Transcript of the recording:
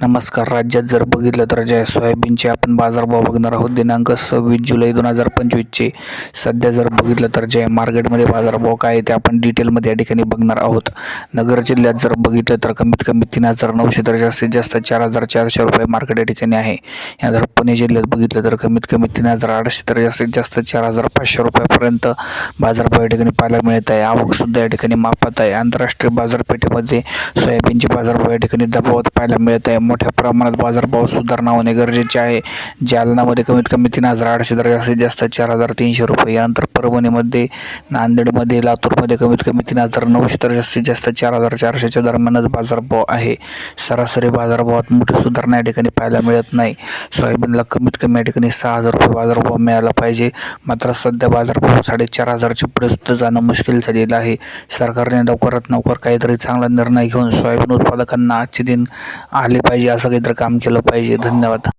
नमस्कार. राज्यात जर बघितलं तर जे सोयाबीनचे आपण बाजारभाव बघणार आहोत. दिनांक सव्वीस जुलै दोन हजार पंचवीसचे. सध्या जर बघितलं तर जे मार्केटमध्ये बाजारभाव काय आहे ते आपण डिटेलमध्ये या ठिकाणी बघणार आहोत. नगर जिल्ह्यात जर बघितलं तर कमीत कमी तीन हजार नऊशे तर जास्तीत जास्त चार हजार चारशे रुपये मार्केट या ठिकाणी आहे. या जर पुणे जिल्ह्यात बघितलं तर कमीत कमी तीन हजार आठशे तर जास्तीत जास्त चार हजार पाचशे रुपयापर्यंत बाजारभाव या ठिकाणी पाहायला मिळत आहे. आवकसुद्धा या ठिकाणी मापात आहे. आंतरराष्ट्रीय बाजारपेठेमध्ये सोयाबीनचे बाजारभाव या ठिकाणी दबावात पाहायला मिळत आहे. मोठ्या प्रमाणात बाजारभाव सुधारणा होणे गरजेचे आहे. जालनामध्ये कमीत कमी तीन हजार आठशे तर जास्तीत जास्त चार हजार तीनशे रुपये. यानंतर परभणीमध्ये नांदेडमध्ये लातूरमध्ये कमीत कमी तीन हजार नऊशे तर जास्तीत जास्त चार हजार चारशेच्या दरम्यानच बाजारभाव आहे. सरासरी बाजारभावात मोठी सुधारणा या ठिकाणी पाहायला मिळत नाही. सोयाबीनला कमीत कमी या ठिकाणी सहा हजार रुपये बाजारभाव मिळाला पाहिजे. मात्र सध्या बाजारभाव साडेचार हजारच्या पुढे सुद्धा जाणं मुश्किल झालेलं आहे. सरकारने लवकरात लवकर काहीतरी चांगला निर्णय घेऊन सोयाबीन उत्पादकांना आजचे दिन आले पाहिजे. असं काहीतरी काम केलं पाहिजे. धन्यवाद.